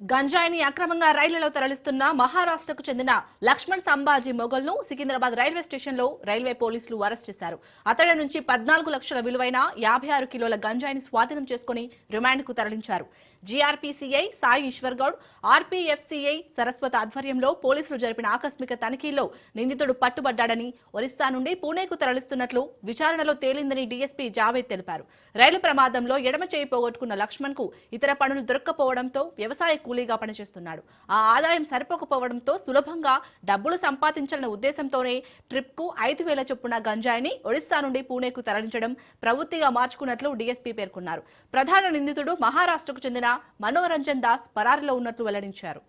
గంజాయిని అక్రమంగా రైళ్ళలో తరలిస్తున్న మహారాష్ట్రకు చెందిన లక్ష్మణ్ సంబాజీ మొగల్ను సికింద్రాబాద్ రైల్వే స్టేషన్లో రైల్వే పోలీసులు అరెస్ట్ చేశారు. అతడి నుంచి పద్నాలుగు లక్షల విలువైన యాభై ఆరు కిలోల గంజాయిని స్వాధీనం చేసుకుని రిమాండ్కు తరలించారు. జీఆర్పీసీఐ సాయి ఈశ్వర్ గౌడ్ ఆర్పీఎఫ్సీఐ సరస్వత్ ఆధ్వర్యంలో పోలీసులు జరిపిన ఆకస్మిక తనిఖీల్లో నిందితుడు పట్టుబడ్డాడని ఒరిస్సా నుండి పూణేకు తరలిస్తున్నట్లు విచారణలో తేలిందని డీఎస్పీ జావేద్ తెలిపారు. రైలు ప్రమాదంలో ఎడమ చేయి పోగొట్టుకున్న లక్ష్మణ్కు ఇతర పనులు దొరక్కపోవడంతో వ్యవసాయ కూలీగా పనిచేస్తున్నాడు. ఆ ఆదాయం సరిపోకపోవడంతో సులభంగా డబ్బులు సంపాదించాలన్న ఉద్దేశంతోనే ట్రిప్కు ఐదు వేల చొప్పున గంజాయిని ఒడిశా నుండి పూణేకు తరలించడం ప్రవృత్తిగా మార్చుకున్నట్లు డీఎస్పీ పేర్కొన్నారు. ప్రధాన నిందితుడు మహారాష్ట్రకు చెందిన మనోరంజన్ దాస్ పరారిలో ఉన్నట్లు వెల్లడించారు.